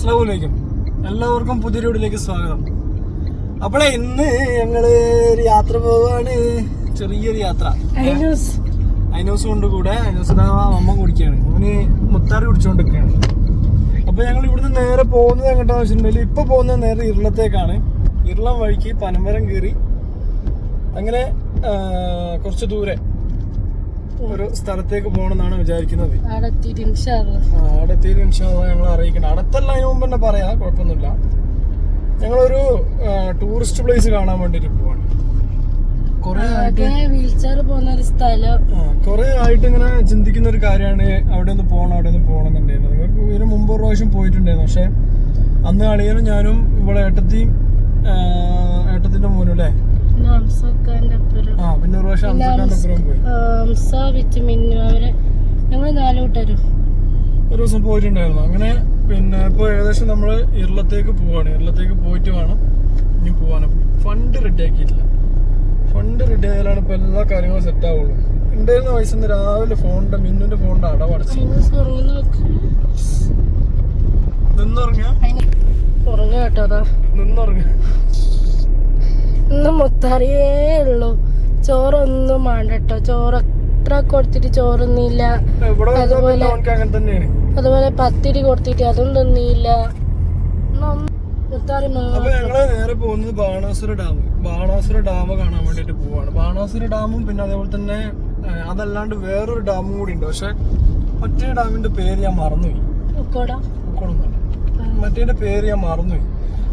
അസ്ലാമലൈക്കും എല്ലാവർക്കും പുതിയ വീടിലേക്ക് സ്വാഗതം. അപ്പോളെ ഇന്ന് ഞങ്ങൾ ഒരു യാത്ര പോവാണ്. ചെറിയൊരു യാത്ര. ഐനോസ്. കൊണ്ട് കൂടെ അൈനോസ് അമ്മ കുടിക്കാണ്. അവന് മുത്താറി കുടിച്ചോണ്ടിരിക്കുകയാണ് അപ്പൊ ഞങ്ങൾ ഇവിടുന്ന് നേരെ പോകുന്നത് എങ്ങോട്ടാന്ന് വെച്ചിട്ടുണ്ടെങ്കിൽ ഇപ്പൊ പോകുന്നത് നേരെ ഇരുളത്തേക്കാണ്. ഇരുളം വഴിക്ക് പനമരം കയറി അങ്ങനെ കുറച്ച് ദൂരെ. ഒരു സ്ഥലത്തേക്ക് പോകണമെന്നാണ് വിചാരിക്കുന്നത്. അവിടെ എത്തിയിട്ട് ഞങ്ങൾ അറിയിക്കണം. അടുത്തല്ല അതിന് മുമ്പ് തന്നെ പറയാം കുഴപ്പമൊന്നുമില്ല. ഞങ്ങളൊരു ടൂറിസ്റ്റ് പ്ലേസ് കാണാൻ വേണ്ടിട്ട് പോവാണ്. കുറെ ആയിട്ട് ഇങ്ങനെ ചിന്തിക്കുന്ന ഒരു കാര്യമാണ് അവിടെ ഒന്ന് പോകണം അവിടെ ഒന്ന് പോകണം എന്നുണ്ടായിരുന്നു നിങ്ങൾക്ക് ഇതിന് മുമ്പ് ഒരു പ്രാവശ്യം പോയിട്ടുണ്ടായിരുന്നു. പക്ഷെ അന്ന് അളിയനും ഞാനും ഇവിടെ ഏട്ടത്തിയും ഏട്ടത്തിന്റെ മോനും അല്ലേ? ആ പിന്നെ ഒരു പ്രാവശ്യം പോയി. ആ, ഹംസ വിത്ത് മിന്നു. അവരെ ഞങ്ങൾ നാല് കൂട്ടരും ഒരു ദിവസം പോയിട്ടുണ്ടായിരുന്നു. അങ്ങനെ പിന്നെ ഇപ്പോൾ ഏകദേശം നമ്മൾ ഇരുളത്തേക്ക് പോവാണ്. ഇരുളത്തേക്ക് പോയിട്ട് വേണം ഇനി പോവാൻ ഫണ്ട് റെഡി ആക്കിയിട്ടില്ല. ഫണ്ട് റെഡി ആയാലാണ് ഇപ്പോൾ എല്ലാ കാര്യങ്ങളും സെറ്റ് ആവുള്ളൂ. ഉണ്ടായിരുന്ന പൈസ ഇന്ന് രാവിലെ ഫോണിന്റെ മിന്നുന്റെ ഫോണിന്റെ അടവടച്ചു ഐനൂസ് ഉറങ്ങുന്ന നോക്ക് മുത്തറിയേ ഉള്ളൂ. ചോറൊന്നും വേണ്ട കേട്ടോ ചോറ് എത്ര കൊടുത്തിട്ട് ചോറൊന്നുമില്ല അതുപോലെ- അതുപോലെ പത്തിരി കൊടുത്തിട്ട് അതും തിന്നിയില്ല അപ്പൊ ഞങ്ങൾ നേരെ പോകുന്നത് ബാണാസുര ഡാം. ബാണാസുര ഡാം കാണാൻ വേണ്ടിട്ട് പോവാണ്. ബാണാസുര ഡാമും പിന്നെ അതേപോലെ തന്നെ അതല്ലാണ്ട് വേറൊരു ഡാമും കൂടി ഉണ്ട്. പക്ഷെ മറ്റേ ഡാമിന്റെ പേര് ഞാൻ മറന്നുപോയി. മറ്റേ മറ്റേന്റെ പേര് ഞാൻ മറന്നുപോയി.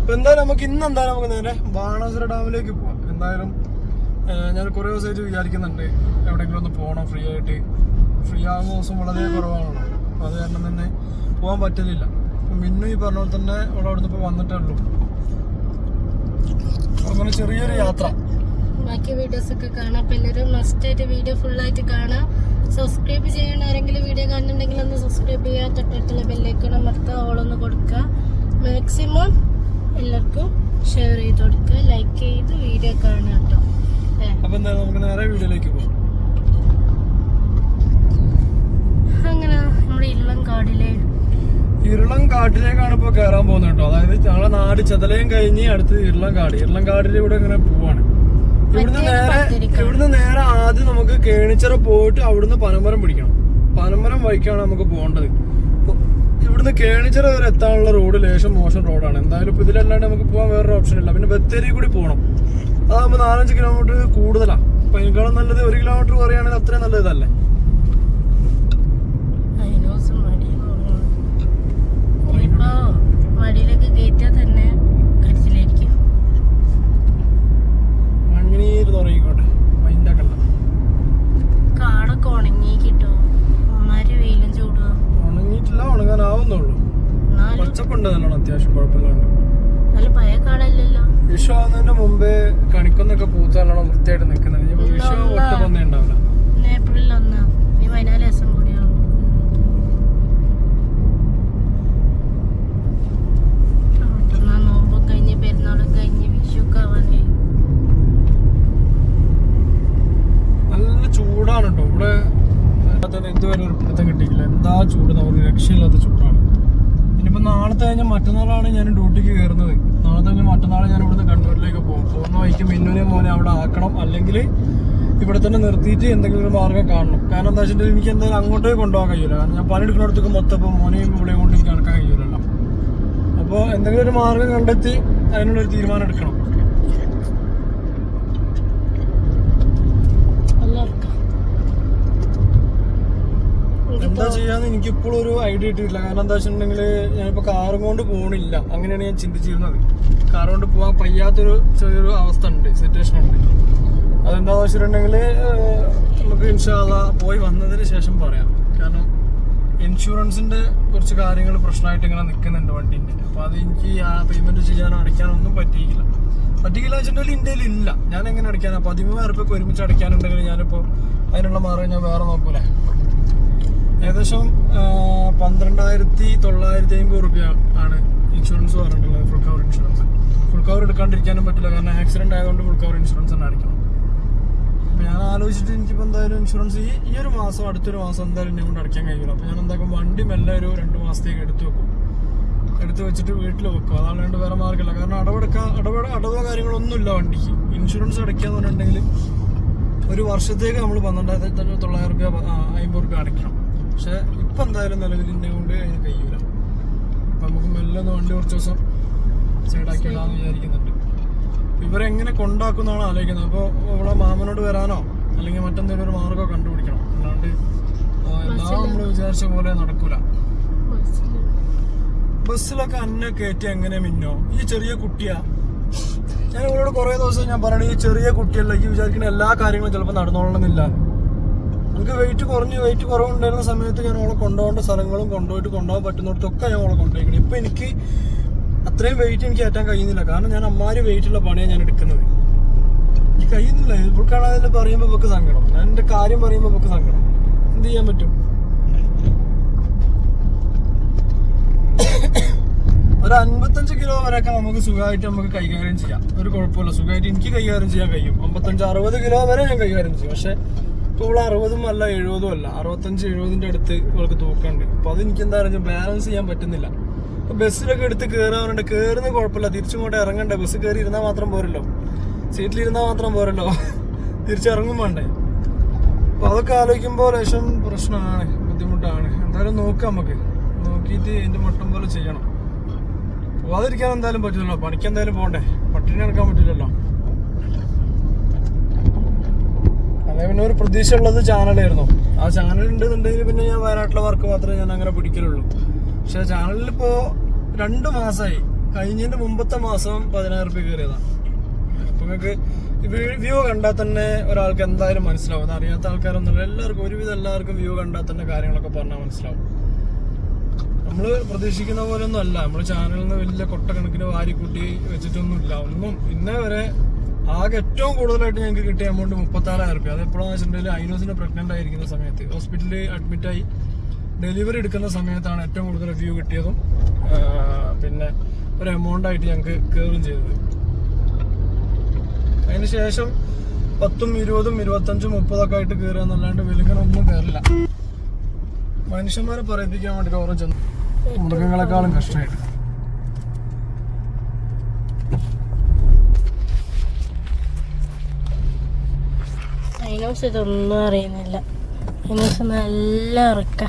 അപ്പൊ എന്തായാലും നമുക്ക് ഇന്ന് എന്തായാലും നമുക്ക് നേരെ ബാണാസുര ഡാമിലേക്ക് പോവാം. എന്തായാലും ഞാൻ കുറെ ദിവസമായിട്ട് വിചാരിക്കുന്നുണ്ട് എവിടെയെങ്കിലും ഒന്ന് പോകണം ഫ്രീ ആയിട്ട്. ഫ്രീ ആകുന്ന ദിവസം വളരെ കുറവാണല്ലോ. അത് കാരണം തന്നെ പോകാൻ പറ്റലില്ല മിന്നു ഈ പറഞ്ഞ പോലെ തന്നെ ഇവിടെ അവിടുന്ന് ഇപ്പൊ വന്നിട്ടേ ഉള്ളൂ അങ്ങനെ ചെറിയൊരു യാത്ര. ബാക്കി വീഡിയോസ് ഒക്കെ കാണാം. അപ്പൊ എല്ലാവരും മസ്റ്റ് ആയിട്ട് വീഡിയോ ഫുൾ ആയിട്ട് കാണാം. സബ്സ്ക്രൈബ് ചെയ്യണ. ആരെങ്കിലും വീഡിയോ കാണുന്നുണ്ടെങ്കിൽ ഒന്ന് സബ്സ്ക്രൈബ് ചെയ്യുക. തൊട്ടടുത്തുള്ള ബെല്ലൈക്കൺ അമർത്തുക. ഓളൊന്ന് കൊടുക്കുക. മാക്സിമം എല്ലാവർക്കും ഷെയർ ചെയ്ത് കൊടുക്കുക ലൈക്ക് ചെയ്ത് വീഡിയോ കാണുക കേട്ടോ. അപ്പൊ നമുക്ക് നേരെ വീഡിയോയിലേക്ക് പോകാം അങ്ങനെ നമ്മുടെ ഇല്ലം കാടിലെ ഇർളം കാട്ടിലേക്കാണ് ഇപ്പൊ കയറാൻ പോകുന്നത് കേട്ടോ. അതായത് ഞങ്ങളെ നാട് ചെതലയും കഴിഞ്ഞ് അടുത്ത് ഇരുളം കാട്. ഇർളം കാടിലൂടെ ഇങ്ങനെ പോവാണ്. ഇവിടുന്ന് നേരെ. ഇവിടുന്ന് നേരെ ആദ്യം നമുക്ക് കേണിച്ചിറ പോയിട്ട് അവിടുന്ന് പനമരം പിടിക്കണം. പനമരം വഴിക്കാണ് നമുക്ക് പോകേണ്ടത്. ഇവിടുന്ന് കേണിച്ചിറ വരെ എത്താനുള്ള റോഡ് ലേശം മോശം റോഡാണ് എന്തായാലും ഇപ്പൊ ഇതിലല്ലാണ്ട് നമുക്ക് പോകാൻ വേറൊരു ഓപ്ഷൻ ഇല്ല. പിന്നെ ബത്തേരി കൂടി പോകണം അതാകുമ്പോൾ നാലഞ്ച് കിലോമീറ്റർ കൂടുതലാണ് അപ്പൊ അതിനേക്കാളും നല്ലത് ഒരു കിലോമീറ്റർ പറയുകയാണെങ്കിൽ അത്രയും നല്ലത് ഇതല്ലേ അതിനോസം മടിയെന്ന് പറഞ്ഞു ഇനിയിപ്പോ മടിയിലേക്ക് കയറ്റാൽ തന്നെ കരച്ചിലായിരിക്കും മഞ്ഞനീര് തുടങ്ങിക്കോട്ടെ മൈൻഡ് ആക്കണ്ട കാടൊക്കെ ഉണങ്ങി കിട്ടും ഒന്നാര് വെയിലും ചൂടുക ഉണങ്ങിയിട്ടില്ല ഉണങ്ങാനാവുന്നുള്ളൂ എന്നാലും പച്ചപ്പുണ്ട് നല്ലോണം അത്യാവശ്യം കുഴപ്പമില്ലാണ്ട് നല്ല പഴയ കാടല്ലല്ലോ വിഷു ആവുന്നതിന്റെ മുമ്പേ കണിക്കൊന്നൊക്കെ പൂത്ത് നല്ലോണം വൃത്തിയായിട്ട് നിൽക്കുന്നത് ഇനിയിപ്പോ വിഷു ഒറ്റ പൊന്നേ ഉണ്ടാവില്ല ഇന്ന് ഏപ്രിലിൽ ഒന്നാ ഇനി പതിനാല് ദിവസം കൂടിയാവും മറ്റന്നാ നോമ്പൊക്കെ കഴിഞ്ഞ് പെരുന്നാളൊക്കെ കഴിഞ്ഞ് വിഷുക്കെ ആവാനായി നല്ല ചൂടാണ് കേട്ടോ ഇവിടെ തന്നെ ഇതുവരെ ഒരു പിടുത്തം കിട്ടിയില്ല എന്താ ചൂട് ഒരു രക്ഷയില്ലാത്ത ചൂടാണ് ഇനിയിപ്പോ നാളത്തെ കഴിഞ്ഞാൽ മറ്റന്നാളാണ് ഞാൻ ഡ്യൂട്ടിക്ക് കയറുന്നത്. നാളെ തന്നെ മറ്റന്നാൾ ഞാൻ ഇവിടുന്ന് കണ്ണൂരിലേക്ക് പോകും. പോകുന്ന വഴിക്ക് മിന്നുവിനെ മോനെ അവിടെ ആക്കണം. അല്ലെങ്കിൽ ഇവിടെ തന്നെ നിർത്തിയിട്ട് എന്തെങ്കിലും ഒരു മാർഗം കാണണം. കാരണം എന്താ വെച്ചിട്ടുണ്ടെങ്കിൽ എനിക്ക് എന്തായാലും അങ്ങോട്ടേ കൊണ്ടുപോകാൻ കഴിയില്ല കാരണം ഞാൻ പണിയെടുക്കുന്നിടത്തേക്ക് മൊത്തം ഇപ്പോൾ മോനെയും ഇവിടെ കൊണ്ട് എനിക്ക് നടക്കാൻ കഴിയില്ലല്ലോ അപ്പോൾ എന്തെങ്കിലും ഒരു മാർഗം കണ്ടെത്തി അതിനുള്ളൊരു തീരുമാനം എടുക്കണം എല്ലാവർക്കും എന്താ ചെയ്യാന്ന് എനിക്ക് ഇപ്പോഴും ഒരു ഐഡിയ കിട്ടിയിട്ടില്ല. കാരണം എന്താ വെച്ചിട്ടുണ്ടെങ്കിൽ ഞാനിപ്പോ കാറും കൊണ്ട് പോകണില്ല അങ്ങനെയാണ് ഞാൻ ചിന്തിച്ചിരുന്നത്. കാർ കൊണ്ട് പോകാൻ പയ്യാത്തൊരു ചെറിയൊരു അവസ്ഥ ഉണ്ട് സിറ്റുവേഷൻ ഉണ്ട്. അതെന്താന്ന് വെച്ചിട്ടുണ്ടെങ്കിൽ നമുക്ക് ഇൻഷാല്ല പോയി വന്നതിന് ശേഷം പറയാം. കാരണം ഇൻഷുറൻസിന്റെ കുറച്ച് കാര്യങ്ങൾ പ്രശ്നമായിട്ട് ഇങ്ങനെ നിൽക്കുന്നുണ്ട് വണ്ടിന്റെ. അപ്പോൾ അത് എനിക്ക് ആ പേയ്മെന്റ് ചെയ്യാനോ അടയ്ക്കാനോ ഒന്നും പറ്റിയില്ല പറ്റിയില്ല വെച്ചിട്ടുണ്ടെങ്കിൽ ഇന്ത്യയിൽ ഇല്ല. ഞാൻ എങ്ങനെ അടയ്ക്കാനാ? പതിമൂവായിരം റുപ്യക്ക് ഒരുമിച്ച് അടയ്ക്കാനുണ്ടെങ്കിൽ ഞാനിപ്പോ അതിനുള്ള മാർഗം ഞാൻ വേറെ നോക്കൂലേ? ഏകദേശം പന്ത്രണ്ടായിരത്തി തൊള്ളായിരത്തി അമ്പത് റുപ്യ ആണ് ഇൻഷുറൻസ് പറഞ്ഞിട്ടുള്ളത് full cover insurance full cover എടുക്കാണ്ടിരിക്കാനും പറ്റില്ല. കാരണം ആക്സിഡന്റ് ആയതുകൊണ്ട് ഫുൾ കവർ ഇൻഷുറൻസ് തന്നെ അടിക്കണം. അപ്പൊ ഞാൻ ആലോചിച്ചിട്ട് എനിക്കിപ്പോ എന്തായാലും ഇൻഷുറൻസ് ഈ ഈ ഒരു മാസം അടുത്തൊരു മാസം എന്തായാലും എന്നെ കൊണ്ട് അടയ്ക്കാൻ കഴിയില്ല അപ്പൊ ഞാൻ എന്താക്കും വണ്ടി മെല്ലെ ഒരു രണ്ട് മാസത്തേക്ക് എടുത്തു വെക്കും. എടുത്തു വെച്ചിട്ട് വീട്ടിൽ വെക്കും. അതല്ലാണ്ട് വേറെ മാർഗമില്ല. കാരണം അടവെടുക്കാൻ അടവട അടവോ കാര്യങ്ങളൊന്നുമില്ല വണ്ടിക്ക്. ഇൻഷുറൻസ് അടയ്ക്കാന്ന് പറഞ്ഞിട്ടുണ്ടെങ്കിൽ ഒരു വർഷത്തേക്ക് നമ്മൾ പന്ത്രണ്ടായിരത്തി തൊള്ളായിരം റുപ്യ അമ്പത് റുപ്യ അടയ്ക്കണം. പക്ഷെ ഇപ്പൊ എന്തായാലും നിലവിൽ ഇന്നെ കൊണ്ട് അതിന് കഴിയൂല. അപ്പം നമുക്ക് മെല്ലെ ഒന്ന് വണ്ടി കുറച്ച് ദിവസം സൈഡാക്കി ഇടാന്ന് വിചാരിക്കുന്നുണ്ട് ഇവരെങ്ങനെ കൊണ്ടാക്കുന്നതാണ് ആലോചിക്കുന്നത്. അപ്പോൾ ഇവിടെ മാമനോട് വരാനോ അല്ലെങ്കിൽ മറ്റെന്തെങ്കിലും ഒരു മാർഗമോ കണ്ടുപിടിക്കണം? അല്ലാണ്ട് എല്ലാം നമ്മൾ വിചാരിച്ച പോലെ നടക്കൂല. ബസ്സിലൊക്കെ അന്നെ കയറ്റി എങ്ങനെ മിന്നോ? ഈ ചെറിയ കുട്ടിയാ. ഞാൻ ഇവളോട് കുറെ ദിവസം ഞാൻ പറയണ ഈ ചെറിയ കുട്ടിയല്ല ഈ വിചാരിക്കുന്ന എല്ലാ കാര്യങ്ങളും ചിലപ്പോൾ നടന്നോളണമെന്നില്ല. നമുക്ക് വെയിറ്റ് കുറഞ്ഞ് വെയിറ്റ് കുറവുണ്ടായിരുന്ന സമയത്ത് ഞാൻ അവളെ കൊണ്ടുപോകേണ്ട സ്ഥലങ്ങളും കൊണ്ടുപോയിട്ട് കൊണ്ടുപോകാൻ പറ്റുന്നിടത്തൊക്കെ ഞാൻ അവളെ കൊണ്ടുപോയിക്കണം. ഇപ്പം എനിക്ക് അത്രയും വെയിറ്റ് എനിക്ക് ഏറ്റാൻ കഴിയുന്നില്ല. കാരണം ഞാൻ അമ്മാര് വെയിറ്റുള്ള പണിയാണ് ഞാൻ എടുക്കുന്നത്. എനിക്ക് കഴിയുന്നില്ല. ഇപ്പോഴാണ് അതിന്റെ പറയുമ്പോൾ ഇവക്ക് സങ്കടം. ഞാൻ എന്റെ കാര്യം പറയുമ്പോൾ ഇവക്ക് സങ്കടം. എന്ത് ചെയ്യാൻ പറ്റും? ഒരു അൻപത്തഞ്ച് കിലോ വരെയൊക്കെ നമുക്ക് സുഖമായിട്ട് നമുക്ക് കൈകാര്യം ചെയ്യാം. ഒരു കുഴപ്പമില്ല. സുഖമായിട്ട് എനിക്ക് കൈകാര്യം ചെയ്യാൻ കഴിയും. അമ്പത്തഞ്ച് അറുപത് കിലോ വരെ ഞാൻ കൈകാര്യം ചെയ്യും. പക്ഷെ ഇപ്പോൾ അറുപതും അല്ല എഴുപതും അല്ല. അറുപത്തഞ്ച് എഴുപതിന്റെ അടുത്ത് ഇവൾക്ക് തൂക്കമുണ്ട്. അപ്പോൾ അത് എനിക്ക് എന്താ പറയുക ബാലൻസ് ചെയ്യാൻ പറ്റുന്നില്ല. അപ്പോൾ ബസ്സിലൊക്കെ എടുത്ത് കയറാറുണ്ട് കയറുന്ന കുഴപ്പമില്ല. തിരിച്ചിങ്ങോട്ട് ഇറങ്ങണ്ട. ബസ് കയറി ഇരുന്നാൽ മാത്രം പോരല്ലോ. സീറ്റിലിരുന്നാൽ മാത്രം പോരല്ലോ. തിരിച്ചിറങ്ങും വേണ്ടേ? അപ്പോൾ അതൊക്കെ ആലോചിക്കുമ്പോൾ ലേശം പ്രശ്നമാണ്. ബുദ്ധിമുട്ടാണ്. എന്തായാലും നോക്കാം നമുക്ക്. നോക്കിയിട്ട് എന്റെ മട്ടം പോലെ ചെയ്യണം. പോവാതിരിക്കാൻ എന്തായാലും പറ്റില്ലല്ലോ പണിക്ക് എന്തായാലും പോകണ്ടേ പട്ടിണി നടക്കാൻ പറ്റില്ലല്ലോ അതേ പിന്നെ ഒരു പ്രതീക്ഷ ഉള്ളത് ചാനലായിരുന്നു. ആ ചാനൽ ഉണ്ടെന്നുണ്ടെങ്കിൽ പിന്നെ ഞാൻ വയനാട്ടിലെ വർക്ക് മാത്രമേ ഞാൻ അങ്ങനെ പിടിക്കലുള്ളൂ. പക്ഷെ ചാനലിൽ ഇപ്പോ രണ്ട് മാസമായി കഴിഞ്ഞതിന്റെ മുമ്പത്തെ മാസം പതിനായിരം റുപ്യ കയറിയതാണ് അപ്പൊ നിങ്ങൾക്ക് വ്യൂ കണ്ടാൽ തന്നെ ഒരാൾക്ക് എന്തായാലും മനസ്സിലാവും. അറിയാത്ത ആൾക്കാരൊന്നുമില്ല. എല്ലാവർക്കും ഒരുവിധം എല്ലാവർക്കും വ്യൂ കണ്ടാൽ തന്നെ കാര്യങ്ങളൊക്കെ പറഞ്ഞാൽ മനസ്സിലാവും. നമ്മൾ പ്രതീക്ഷിക്കുന്ന പോലെ ഒന്നും അല്ല. നമ്മൾ ചാനലിൽ നിന്ന് വലിയ കൊട്ടക്കണക്കിന് വാരിക്കൂട്ടി വെച്ചിട്ടൊന്നും ഇല്ല ഒന്നും ഇന്നേ വരെ ആകെ ഏറ്റവും കൂടുതലായിട്ട് ഞങ്ങൾക്ക് കിട്ടിയ എമൗണ്ട് മുപ്പത്തി ആറായിരം റുപ്യ അത് എപ്പോഴാന്ന് വെച്ചിട്ടുണ്ടെങ്കിൽ ഐനോസിന് പ്രഗ്നന്റ് ആയിരിക്കുന്ന സമയത്ത്. ഹോസ്പിറ്റലിൽ അഡ്മിറ്റായി ഡെലിവറി എടുക്കുന്ന സമയത്താണ് ഏറ്റവും കൂടുതൽ വ്യൂ കിട്ടിയതും പിന്നെ ഒരു എമൗണ്ട് ആയിട്ട് ഞങ്ങൾക്ക് കയറും ചെയ്തത്. അതിനുശേഷം പത്തും ഇരുപതും ഇരുപത്തഞ്ചും മുപ്പതൊക്കെ ആയിട്ട് കയറുക എന്നല്ലാണ്ട് വിലങ്ങനൊന്നും കയറില്ല മനുഷ്യന്മാരെ പറയിപ്പിക്കാൻ വേണ്ടിട്ട് ഓരോ ചെന്ന് മൃഗങ്ങളെക്കാളും കഷ്ടമായിട്ട്. ഉണ്ട് ഇതൊന്നും അറിയുന്നില്ല. ചെയ്തു നല്ല ഇറക്ക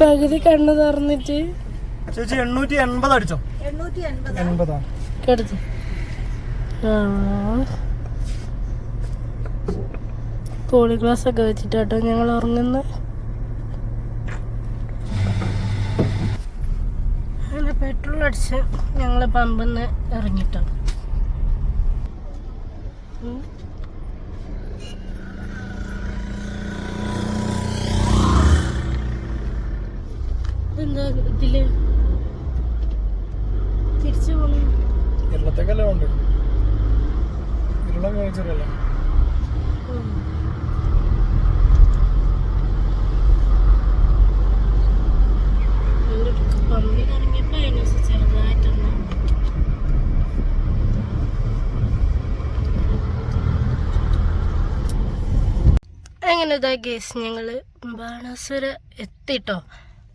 പകുതി കണ്ണു തുറന്നിട്ട്. ചേച്ചി എണ്ണൂറ്റി എൺപത് അടിച്ചോ? എൺപതാണ് കെടുത്തു പോളി ഗ്ലാസ് ഒക്കെ വെച്ചിട്ടാട്ടോ ഞങ്ങൾ ഉറങ്ങുന്ന. അങ്ങനെ പെട്രോൾ അടിച്ച് ഞങ്ങൾ പമ്പിൽ നിന്ന് ഇറങ്ങിട്ടോ എന്താ ഇതിൽ? തിരിച്ചു പോകുന്നു കേരളത്തേക്കല്ലേ ഉണ്ട് കേരളം ഇതാ ഗേസ് ഞങ്ങൾ ബാണാസുര എത്തിട്ടോ.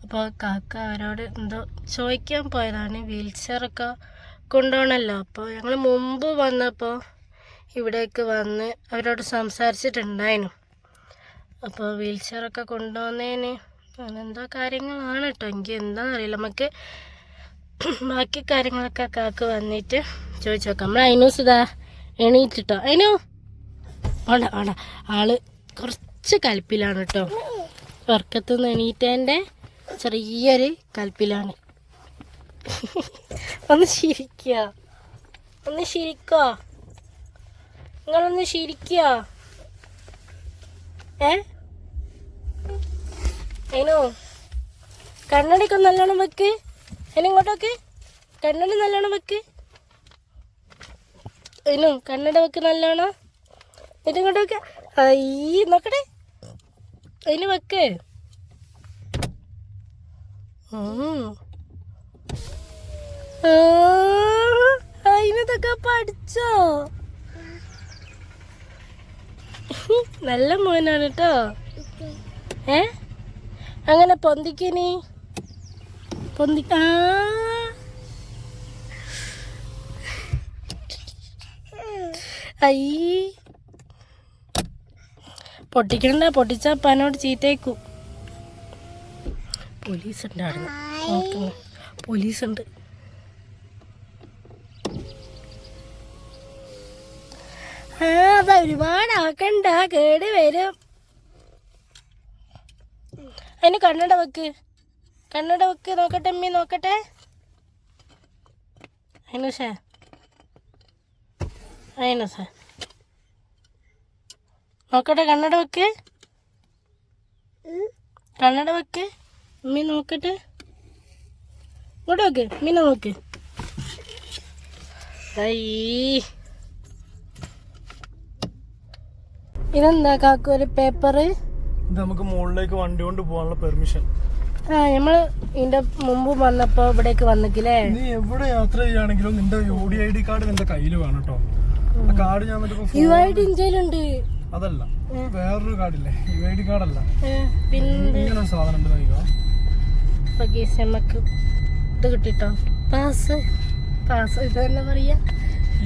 അപ്പോൾ കാക്ക അവരോട് എന്തോ ചോദിക്കാൻ പോയതാണ്. വീൽ ചെയറൊക്കെ കൊണ്ടുപോകണമല്ലോ അപ്പോൾ ഞങ്ങൾ മുമ്പ് വന്നപ്പോൾ ഇവിടേക്ക് വന്ന് അവരോട് സംസാരിച്ചിട്ടുണ്ടായിരുന്നു. അപ്പോൾ വീൽ ചെയറൊക്കെ കൊണ്ടുവന്നതിന് അങ്ങനെന്തോ കാര്യങ്ങളാണ് കേട്ടോ എനിക്ക് എന്താണെന്ന് അറിയില്ല. നമുക്ക് ബാക്കി കാര്യങ്ങളൊക്കെ കാക്ക വന്നിട്ട് ചോദിച്ചു നോക്കാം. നമ്മൾ അതിനൂസ് ഇതാ എണീറ്റിട്ടോ. അതിനു വേണ്ട വേണ്ട. ആൾ കുറച്ച് കൽപ്പിലാണ് കേട്ടോ ഉറക്കത്ത് എണീറ്റേന്റെ ചെറിയൊരു കൽപ്പിലാണ്. ഒന്ന് ശിരിക്കുക ഒന്ന് ശിരിക്കോ നിങ്ങളൊന്ന് ചിരിക്കുക ഏ? അതിനോ കണ്ണടിക്ക് നല്ലോണം വെക്ക്. അതിന് ഇങ്ങോട്ടൊക്കെ കണ്ണടി നല്ലോണം വെക്ക്. അതിനും കണ്ണട വെക്ക് നല്ലോണം. എന്നിട്ട് ഇങ്ങോട്ട് അയ്യ നോക്കട്ടെ. അതിന് വെക്ക്. അതിനതൊക്കെ പഠിച്ചോ? നല്ല മോനാണ് കേട്ടോ ഏ? അങ്ങനെ പൊന്തിക്കനി? പൊന്തിക്ക ആ. പൊട്ടിക്കണ്ട പൊട്ടിച്ച അപ്പാനോട് ചീറ്റേക്കും പോലീസ് ഉണ്ട് പോലീസ് ഉണ്ട് ആ അത് ഒരുപാട് ആക്കണ്ട. കേട് വരും. അതിന് കണ്ണട വെക്ക്. കണ്ണട വെക്ക്. നോക്കട്ടെ അമ്മി നോക്കട്ടെ. അതിനുഷേ അതിനുഷേ നോക്കട്ടെ കണ്ണട വെക്ക്. കണ്ണട വെക്ക്. അമ്മി നോക്കട്ടെ. ഇങ്ങോട്ട് വെക്ക് മീന നോക്ക്. അയ്യേ ഇതെന്താ കാക്കു ഒരു പേപ്പറ്? ഇത് നമുക്ക് മുകളിലേക്ക് വണ്ടി കൊണ്ട് പോകാനുള്ള പെർമിഷൻ. ആ നമ്മൾ ഇതിന്റെ മുമ്പ് വന്നപ്പോ ഇവിടേക്ക് വന്നിക്കില്ലേ? നീ എവിടെ യാത്ര ചെയ്യാണെങ്കിലും നിന്റെ U D I D card നിന്റെ കയ്യിൽ വേണം കേട്ടോ. ആ കാർഡ് ഞാൻ യു ഐ ഡി ഇന്ത്യയിലുണ്ട് അതല്ല. വേറൊരു കാർഡില്ലേ? യു ഐ ഡി കാർഡല്ല. പിന്നെ ഇങ്ങനെ സാധനം ഉണ്ട് നോക്കിക്കോ നമുക്ക് ഇത് കിട്ടിട്ടോ? പാസ് പാസ് ഇത് തന്നെ പറയാ?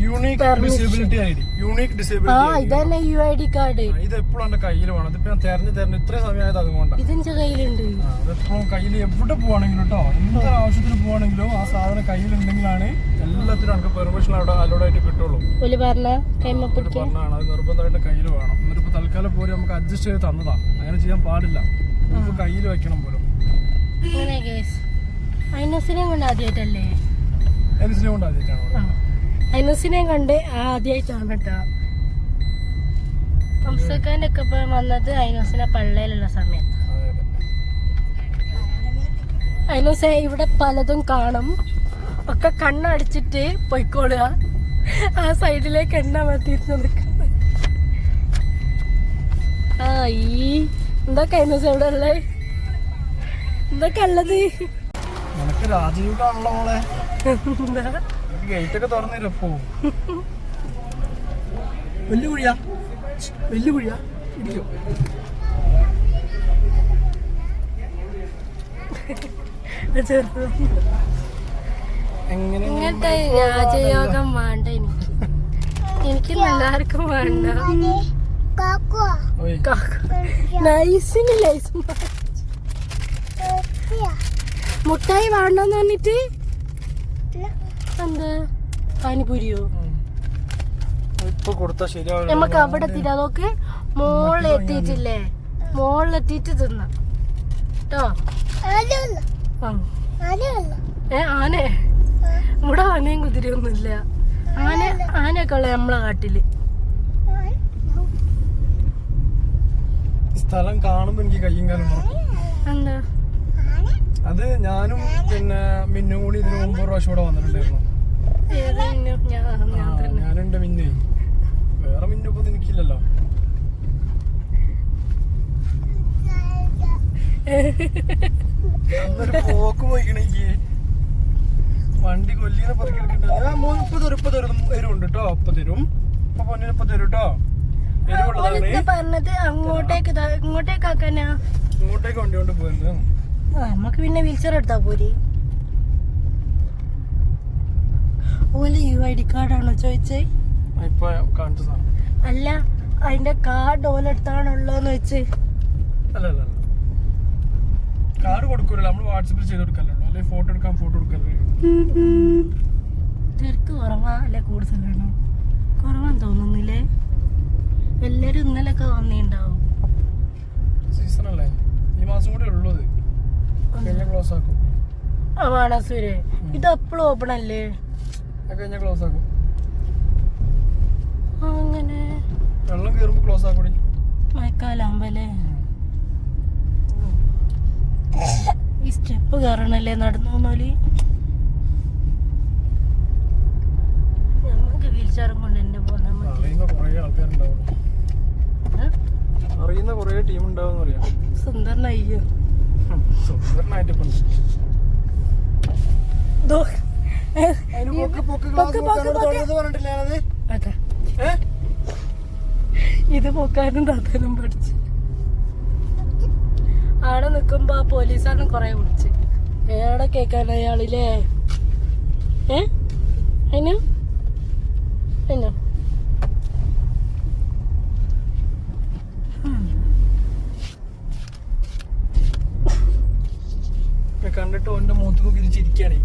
Unique. Disability I D unique ആ ഡിസേബിലിറ്റി ഇത് തന്നെ യു ഐ ഡി കാർഡ് ഇത് എപ്പോഴും എന്റെ കയ്യിൽ വേണം. ഇതിപ്പോ ഞാൻ തെരഞ്ഞു തെരഞ്ഞു ഇത്രയും സമയമായത് അതുകൊണ്ടാണ് ഇതെന്റെ കയ്യിലുണ്ട്. അതെപ്പോഴും കയ്യിൽ എവിടെ പോവാണെങ്കിലും കേട്ടോ എന്ത് ആവശ്യത്തിന് പോവാണെങ്കിലും ആ സാധനം കയ്യിൽ ഉണ്ടെങ്കിലാണ് എല്ലാത്തിനും നമുക്ക് പെർമിഷൻ അവിടെ അലോഡ് ആയിട്ട് കിട്ടുള്ളൂ. പിടിക്കാൻ പറഞ്ഞാണ് അത് നിർബന്ധമായിട്ട് കയ്യിൽ വേണം. എന്നിട്ട് ഇപ്പൊ തൽക്കാലം പോലും നമുക്ക് അഡ്ജസ്റ്റ് ചെയ്ത് തന്നതാ. അങ്ങനെ ചെയ്യാൻ പാടില്ല. ഇപ്പൊ കയ്യിൽ വെക്കണം പോലും. അങ്ങനെ ഗേസ് കൊണ്ട് ആദ്യമായിട്ടല്ലേ എനിസിനെ കൊണ്ട് ആദ്യമായിട്ടാണ് ആ ഐനസിനെയും കണ്ട് ആദ്യമായിട്ടാണ് കേട്ടോ ഹംസക്കാന്റെ ഒക്കെ വന്നത് ഐനോസിനെ പള്ളയിലുള്ള സമയത്ത്. ഐനോസെ ഇവിടെ പലതും കാണും. ഒക്കെ കണ്ണടിച്ചിട്ട് പൊയ്ക്കോളുക. ആ സൈഡിലേക്ക് എണ്ണ നിൽക്കുന്നത് ആ ഈ എന്തൊക്കെ ഐനോസ് ഇവിടെ ഉള്ളേ? എന്തൊക്കെ ഉള്ളത്? നിനക്ക് കാണുള്ള മോളെ. എന്താ? ഗേറ്റ് ഒക്കെ തുറന്നിരപ്പോ വലിയ കുഴിയാ വലിയ ഇടിക്കോ. എങ്ങനെ ഇങ്ങനത്തെ രാജയോഗം വേണ്ട എനിക്ക്. എനിക്ക് എല്ലാവർക്കും വേണ്ട. ഓയ്. നൈസിന് ലൈസ് മുട്ടായി വേണ്ടെന്ന് പറഞ്ഞിട്ട് എന്താ പാനിപൂരിയോ. ഇപ്പൊ കൊടുത്താ നമുക്ക് അവിടെ നോക്ക് മോളിൽ എത്തിയിട്ടില്ലേ? മോളിൽ എത്തിയിട്ട് തിന്നാം. കേട്ടോ. ഏ ആനെ. ഇവിടെ ആനയും കുതിരയൊന്നുമില്ല. ആന ആനയൊക്കെ ഉള്ള നമ്മളെ കാട്ടിൽ. സ്ഥലം കാണുമ്പോ എനിക്ക് കയ്യും കാലം എന്താ? അത് ഞാനും പിന്നെ മിന്നും കൂടി ഇതിനു മുമ്പ് ഒരു പ്രാവശ്യം ഇവിടെ വന്നിട്ടുണ്ടായിരുന്നു. ഞാനുണ്ട് മിന്നേ. വേറെ മിന്നെ എനിക്കില്ലല്ലോ. അന്നൊരു പോക്ക് പോയിക്കണേക്ക് വണ്ടി കൊല്ലിനെ പറിക്കെടുക്കണ്ട മൂന്ന് ഇപ്പൊ തരും ഇപ്പൊ തരും. എരിവുണ്ട് കേട്ടോ ഇപ്പൊ തരും. ഇപ്പൊ പൊന്നിന് ഇപ്പൊ തരും കേട്ടോ പറഞ്ഞത് അങ്ങോട്ടേക്ക് ദാ ഇങ്ങോട്ടേക്ക് വണ്ടി കൊണ്ട് പോയത് ആ നമുക്ക് പിന്നെ വീൽചെയർ എടുത്താ പോരി. ഓൽ യു ഐ ഡി കാർഡാണോ ചോദിച്ചേ? അല്ല അതിന്റെ കാർഡ് ഓലെടുത്താണുള്ളതെന്ന് വെച്ച്. കാർഡ് കൊടുക്കൂല നമ്മൾ വാട്സപ്പിൽ ചെയ്ത് കൊടുക്കല്ലോ അല്ലേ ഫോട്ടോ എടുക്കാൻ ഫോട്ടോ എടുക്കല്ലേ തിരക്ക് കുറവാ അല്ലെ കൂടുതലാണോ? കുറവാന്ന് തോന്നുന്നില്ലേ? എല്ലാരും ഇന്നലൊക്കെ വന്നിണ്ടാവും. സീസൺ അല്ലേ? ഈ മാസം കൂടെ ഉള്ളത് ക്ലോസ് ആക്കും. ആ മാനസൂര് ഇത് എപ്പോഴും ഓപ്പൺ അല്ലേ? കഴിഞ്ഞ ക്ലോസ് ആക്കും. അങ്ങനെ. വെള്ളം കയറുമ്പോ ക്ലോസ് ആക്കൂടി. മഴക്കാലാകുമ്പല്ലേ ഈ സ്റ്റെപ്പ് കയറണല്ലേ നടന്നു പോന്നോൽ? നമുക്ക് വീൽ ചെയറും കൊണ്ട് എന്നെ പോന്നാ അറിയുന്ന കുറേ ആൾക്കാരുണ്ടാവും? അറിയുന്ന കുറേ ടീം ഉണ്ടാവും അറിയാം സുന്ദരനയ്യോ സുന്ദരനായിട്ട് ഇപ്പൊ ഇത് പൊക്കാനും താത്താനും പഠിച്ചു. ആടെ നിക്കുമ്പോ ആ പോലീസാരനും കൊറേ വിളിച്ച്. ഏടെ കേക്കാൻ അയാളില്ലേ? ഏ? അതിനു കണ്ടിട്ട് ഓന്റെ മൂത്ത് നോക്കി ചിരിക്കാണേ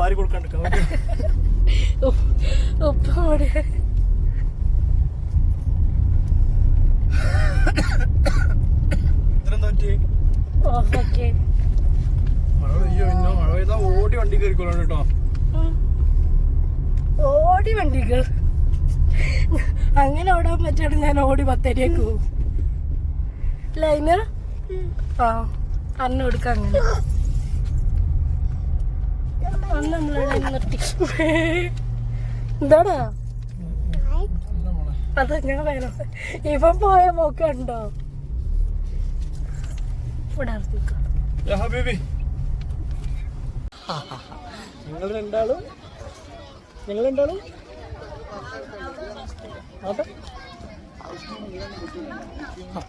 വാരി കൊടുക്കാണ്ട് ഓടി വണ്ടി കേട്ടോ. ഓടി വണ്ടികൾ. അങ്ങനെ ഓടാൻ പറ്റാണ് ഞാൻ ഓടി പത്തരിയേക്ക് പോകും ലൈന ആ അന്ന് കൊടുക്കാം അങ്ങനെ. അന്ന് നമ്മളിവിടെ നിർത്തി. എന്താടാ? മഴ ഞാൻ വേണം ഇവൻ പോയ ഇവിടെ നിർത്തിക്കോ. യാ ഹബീബി. നിങ്ങൾ രണ്ടാളും? നിങ്ങൾ രണ്ടാളും? അതെ ആ,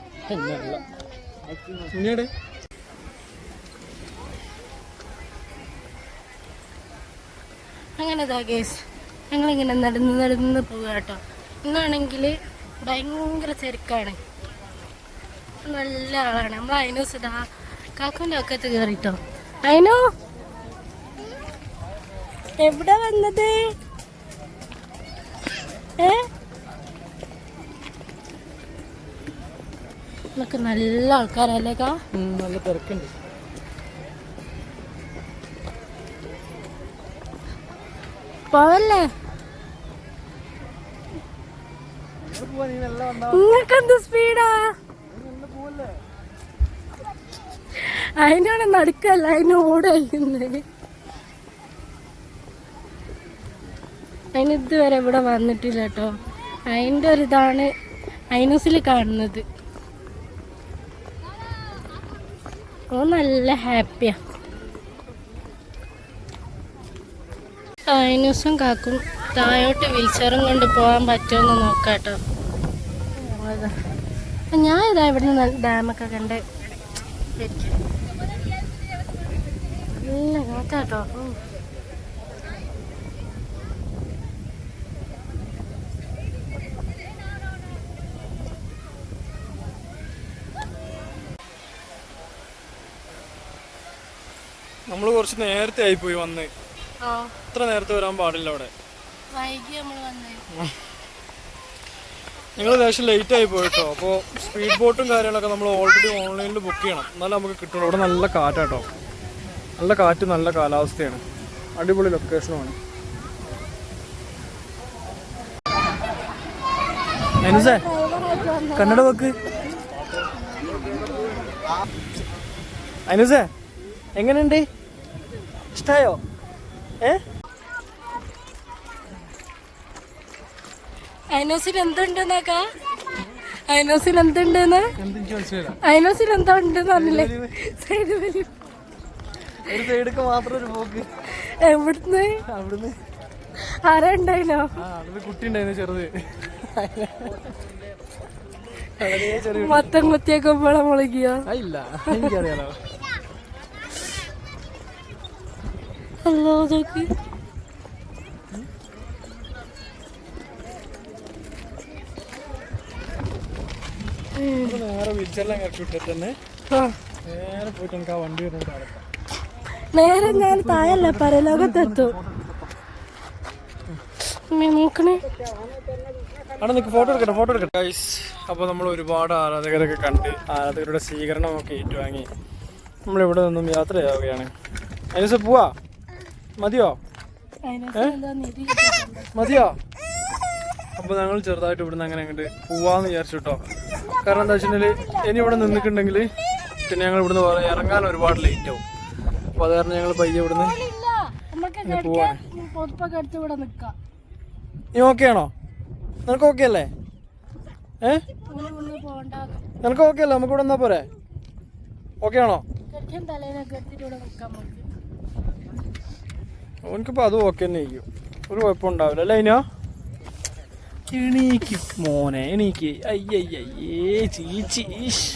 അങ്ങനെ ഇതാ കേസ് ഞങ്ങളിങ്ങനെ നടന്ന് നടന്ന് പോവുക കേട്ടോ. ഇന്നാണെങ്കിൽ ഭയങ്കര തിരക്കാണ്. നല്ല ആളാണ്. നമ്മൾ അതിനൂസ് ഇതാ കാക്കുന്റെ ഒക്കത്ത് കയറിട്ടോ അയനോ? എവിടെ വന്നത്? ഏ? നല്ല ആൾക്കാരല്ലേ കാ? ഉം, നല്ല തിരക്കുണ്ട്. പോവല്ലേ? എവിടെ നീ നല്ല വണ്ടാ നിങ്ങൾക്ക് എന്ത് സ്പീഡാ? അതിനാണ് നടക്കല്ല അതിന് ഓടുന്നത് അതിന് ഇതുവരെ ഇവിടെ വന്നിട്ടില്ല കേട്ടോ. അതിന്റെ ഒരു ഇതാണ് ഐനൂസിൽ കാണുന്നത്. ഓ നല്ല ഹാപ്പിയാ. ഐനൂസും കാക്കും. താഴോട്ട് വീൽച്ചെയറും കൊണ്ട് പോകാൻ പറ്റുമെന്ന് നോക്കാട്ടോ. ഞാൻ ഇതാ ഇവിടുന്ന് ഡാമൊക്കെ കണ്ട് നോക്കാട്ടോ. നമ്മൾ കുറച്ച് നേരത്തെ ആയിപ്പോയി വന്ന്. ഇത്ര നേരത്തെ വരാൻ പാടില്ല അവിടെ. ഞങ്ങൾ ലേശം ലേറ്റ് ആയി പോയിട്ടോ. അപ്പോൾ സ്പീഡ് ബോട്ടും കാര്യങ്ങളൊക്കെ നമ്മൾ ഓൾറെഡി ഓൺലൈനിൽ ബുക്ക് ചെയ്യണം. എന്നാലും നമുക്ക് കിട്ടുള്ളൂ. അവിടെ നല്ല കാറ്റാട്ടോ. നല്ല കാറ്റ് നല്ല കാലാവസ്ഥയാണ്. അടിപൊളി ലൊക്കേഷനുമാണ് അനുസേ കന്നഡ വെക്ക്. അനുസേ എങ്ങനെയുണ്ട്? ഇഷ്ടായോ? ഏ? ഐനോസിൽ അയനോസിൽ ഐനോസിൽ എന്തുണ്ടെന്ന് ഐനോസിൽ എന്താ ഉണ്ടെന്ന് പറഞ്ഞില്ലേ? സൈഡ് വലി ഒരു സൈഡൊക്കെ മാത്രം ഒരു പോക്ക്. എവിടുന്ന്? അവിടുന്ന്. ആരാ ഉണ്ടായിനോ? ആ അവിടെ കുട്ടി ഉണ്ടായിരുന്നു ചെറുത്. മൊത്തം കുത്തിയൊക്കെ മുളകിയോ? ഇല്ല. എനിക്കറിയാലോ. അല്ലോ നോക്ക് നേരെ തന്നെ നേരെ പോയിട്ട് എനിക്ക് ആ വണ്ടി വരുന്നത് നേരെ ഞാൻ താഴല്ല അവിടെ നിൽക്ക് ഫോട്ടോ എടുക്കട്ടെ ഫോട്ടോ എടുക്കട്ടെ. ഗൈസ് അപ്പോൾ നമ്മൾ ഒരുപാട് ആരാധകരൊക്കെ കണ്ട് ആരാധകരുടെ സ്വീകരണമൊക്കെ ഏറ്റുവാങ്ങി. നമ്മളിവിടെ നിന്നും യാത്രയാവുകയാണ്. അതിനുസ പോവാ? മതിയോ? മതിയോ? അപ്പൊ ഞങ്ങൾ ചെറുതായിട്ട് ഇവിടുന്ന് അങ്ങനെ അങ്ങോട്ട് പോവാന്ന് വിചാരിച്ചു കേട്ടോ കാരണം എന്താ വെച്ചിട്ടുണ്ടെങ്കിൽ ഇനി ഇവിടെ നിന്നിട്ടുണ്ടെങ്കിൽ പിന്നെ ഞങ്ങൾ ഇവിടുന്ന് ഇറങ്ങാൻ ഒരുപാട് ലേറ്റ് ആവും. അപ്പൊ അത് കാരണം ഞങ്ങൾ പയ്യെ ഇവിടുന്ന് നീ ഓക്കെ ആണോ? നിനക്ക് ഓക്കെ അല്ലേ? ഏ? നിനക്ക് ഓക്കെ അല്ലേ? നമുക്ക് ഇവിടെ എന്നാ പോരെ. ഓക്കെ ആണോ? തലേനെ ഇവിടെ നമുക്ക്. ഓനിക്കിപ്പോൾ അത് ഓക്കെ തന്നെ ഇരിക്കും ഒരു കുഴപ്പമുണ്ടാവില്ല അല്ലേ അതിനോ എണീക്ക് മോനെ എണീക്ക്. അയ്യയ്യേ ചീച്ചി ഈശ്.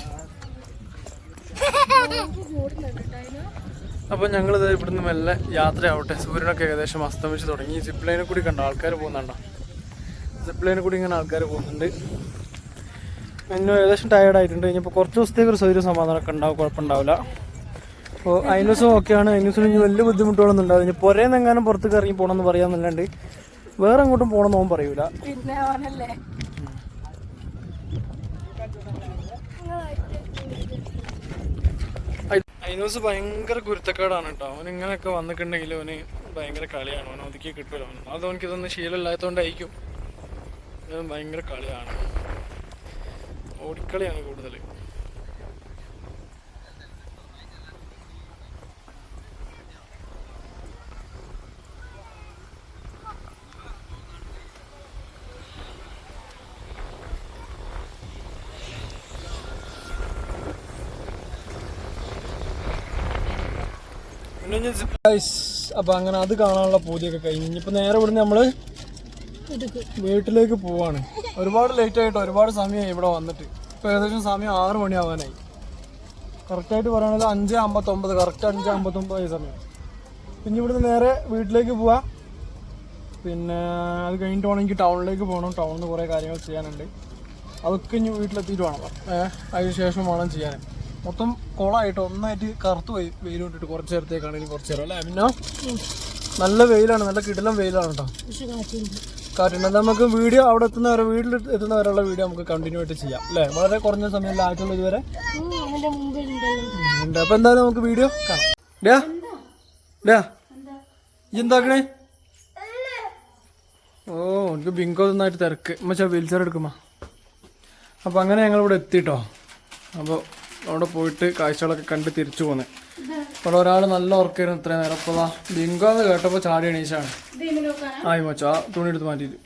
അപ്പൊ ഞങ്ങൾ ഇവിടുന്ന് മെല്ലെ യാത്രയാവട്ടെ. സൂര്യനൊക്കെ ഏകദേശം അസ്തമിച്ച് തുടങ്ങി. സിപ്പ് ലൈനിൽ കൂടി കണ്ട? ആൾക്കാർ പോകുന്നുണ്ടോ? സിപ്പ് ലൈനിൽ കൂടി ഇങ്ങനെ ആൾക്കാർ പോകുന്നുണ്ട്. എന്നും ഏകദേശം ടയർഡായിട്ടുണ്ട് ഇനിയിപ്പോൾ കുറച്ച് ദിവസത്തേക്ക് ഒരു സൗകര്യം സമാധാനമൊക്കെ ഉണ്ടാവും. കുഴപ്പമുണ്ടാവില്ല. അപ്പോൾ അതിനൂസും ഓക്കെയാണ് അതിനൂസിന് ഇനി വലിയ ബുദ്ധിമുട്ടുകളൊന്നും ഉണ്ടാവില്ല. ഇനി പുരേന്നെങ്ങാനും പുറത്തേക്ക് ഇറങ്ങി പോകണമെന്ന് പറയാമെന്നല്ലാണ്ട് വേറെ എങ്ങോട്ടും പോകണമെന്ന് ഓൻ പറയൂല. അയിനോസ് ഭയങ്കര കുരുത്തക്കേടാണ് കേട്ടോ അവൻ ഇങ്ങനെയൊക്കെ വന്നിട്ടുണ്ടെങ്കിൽ അവന് ഭയങ്കര കളിയാണ്. അവൻ ഒതുക്കി കിട്ടില്ല അവൻ അത് അവനക്ക് ഇതൊന്നും ശീലമില്ലാത്തതുകൊണ്ടായിരിക്കും ഭയങ്കര കളിയാണ്. ഓടിക്കളിയാണ് കൂടുതൽ അപ്പൊ അങ്ങനെ അത് കാണാനുള്ള പൂജയൊക്കെ കഴിഞ്ഞു. ഇനിയിപ്പോ നേരെ ഇവിടുന്ന് നമ്മൾ വീട്ടിലേക്ക് പോവാണ്. ഒരുപാട് ലേറ്റ് ആയിട്ട് ഒരുപാട് സമയമായി ഇവിടെ വന്നിട്ട്. ഇപ്പൊ ഏകദേശം സമയം ആറ് മണിയാവാനായി. കറക്റ്റായിട്ട് പറയുന്നത് അഞ്ച് അമ്പത്തൊമ്പത് കറക്റ്റ് അഞ്ച് അമ്പത്തൊമ്പതായി സമയം. പിന്നെ ഇവിടുന്ന് നേരെ വീട്ടിലേക്ക് പോവാ. പിന്നെ അത് കഴിഞ്ഞിട്ട് വേണമെങ്കിൽ ടൗണിലേക്ക് പോകണം ടൗണിൽ കുറേ കാര്യങ്ങൾ ചെയ്യാനുണ്ട്. അതൊക്കെ ഇനി വീട്ടിലെത്തിയിട്ട് വേണം. അതിന് ശേഷം വേണം ചെയ്യാൻ. മൊത്തം കുളമായിട്ട് ഒന്നായിട്ട് കറുത്ത് പോയി വെയിൽ കൊണ്ടിട്ട് കുറച്ച് നേരത്തേക്കാണെങ്കിലും കുറച്ച് നേരം അല്ലേ? പിന്നെ നല്ല വെയിലാണ് നല്ല കിടിലം വെയിലാണ് കേട്ടോ കാറ്റുണ്ട്. നമുക്ക് വീഡിയോ അവിടെ എത്തുന്നവരെ വീട്ടിൽ എത്തുന്നവരുള്ള വീഡിയോ നമുക്ക് കണ്ടിന്യൂ ആയിട്ട് ചെയ്യാം അല്ലേ? വളരെ കുറഞ്ഞ സമയം ലാറ്റുള്ള ഇതുവരെ. ഉണ്ട്. അപ്പൊ എന്തായാലും നമുക്ക് വീഡിയോ കാണാം. ഡാ ഡാ. ഈ എന്താക്കണേ? ഓ എനിക്ക് ബിങ്കോ നന്നായിട്ട് തിരക്ക്. മച്ചാ വീൽചെയർ എടുക്കുമ്പോ അപ്പൊ അങ്ങനെ ഞങ്ങൾ ഇവിടെ എത്തിട്ടോ. അപ്പോൾ അവിടെ പോയിട്ട് കാഴ്ചകളൊക്കെ കണ്ട് തിരിച്ചു പോന്നെ. അപ്പോൾ ഒരാൾ നല്ല ഉറക്കായിരുന്നു ഇത്രയും നേരം. അപ്പോൾ ബിങ്കോ എന്ന് കേട്ടപ്പോൾ ചാടി എണീച്ചാണ്. ആയി മച്ചാ. ആ തുണി എടുത്ത് മാറ്റിയിട്ട്.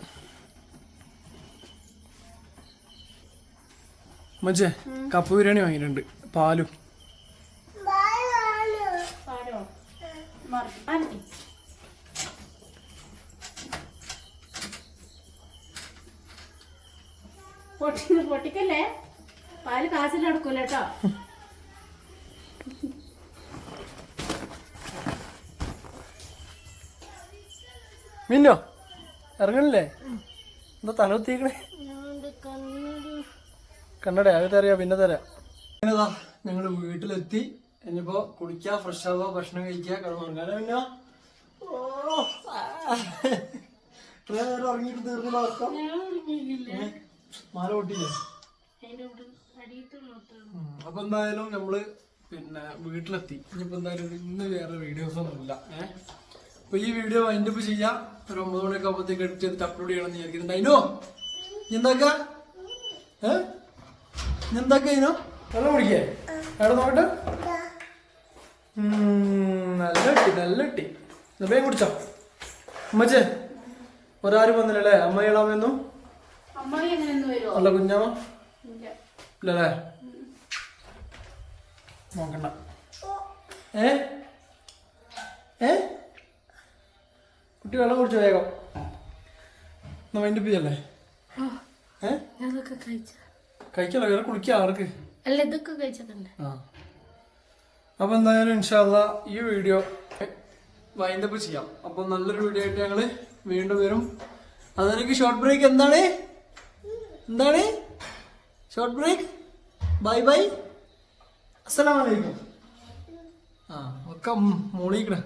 മച്ചേ കപ്പ് ബിരിയാണി വാങ്ങിയിട്ടുണ്ട്. പാലും. പൊട്ടി പൊട്ടിക്കല്ലേ? പാൽ കാശിൽ നടക്കൂല കേട്ടോ. മിന്നോ? ഇറങ്ങണില്ലേ? എന്താ തല കുത്തിക്കണേ കണ്ണടേ? അത് തരാ പിന്നെ തരാം. അങ്ങനെതാ ഞങ്ങൾ വീട്ടിലെത്തി. ഇനിയിപ്പോ കുടിക്കുക ഫ്രഷ് ആവുക ഭക്ഷണം കഴിക്കുക കിടന്നുറങ്ങാൻ പിന്നെ. ഇത്രയും നേരം ഉറങ്ങിയിട്ട് തീർന്നില്ല ഉറക്കം? മാല പൊട്ടിയില്ലേ? ഉം. അപ്പൊ എന്തായാലും നമ്മൾ പിന്നെ വീട്ടിലെത്തി. ഇനിയിപ്പോ എന്തായാലും ഇന്ന് വേറെ വീഡിയോസ് ഒന്നും ഇല്ല ഏഹ് അപ്പൊ ഈ വീഡിയോ വൈൻഡ് അപ്പ് ചെയ്യാം. ഒരു ഒമ്പത് മണിയൊക്കെ ആകുമ്പോഴത്തേക്ക് എഡിറ്റ് ചെയ്തിട്ട് അപ്ലോഡ് ചെയ്യണമെന്ന് വിചാരിക്കുന്നുണ്ട് അതിനോ എന്താക്ക? ഏ? എന്താക്ക അതിനോ വെള്ളം കുടിക്കേ? എവിടെ നോക്കട്ടെ. നല്ല ഇട്ടി നല്ല ഇട്ടി എന്നാ കുടിച്ചോ. അമ്മച്ചേ ഒരാരും വന്നില്ലല്ലേ? അമ്മ ഇളാമെന്നും അല്ല കുഞ്ഞാമ? ഇല്ലല്ലേ? നോക്കണ്ട. ഏ? ഏ? കുട്ടി വെള്ളം കുടിച്ചു വേഗം. എന്നാ മൈൻഡ് ചെയ്യല്ലേ? കഴിക്കല്ലോ വേറെ കുളിക്കാം ആർക്ക് അല്ല ഇതൊക്കെ ആ. അപ്പൊ എന്തായാലും ഇൻഷാല്ല ഈ വീഡിയോ വൈൻഡപ്പ് ചെയ്യാം. അപ്പൊ നല്ലൊരു വീഡിയോ ആയിട്ട് ഞങ്ങൾ വീണ്ടും വരും. അതെനിക്ക് ഷോർട്ട് ബ്രേക്ക് എന്താണ്? എന്താണ്? ഷോർട്ട് ബ്രേക്ക് ബൈ ബൈ അസ്സലാമലൈക്കും ആ ഒക്കെ മോളിക്കണേ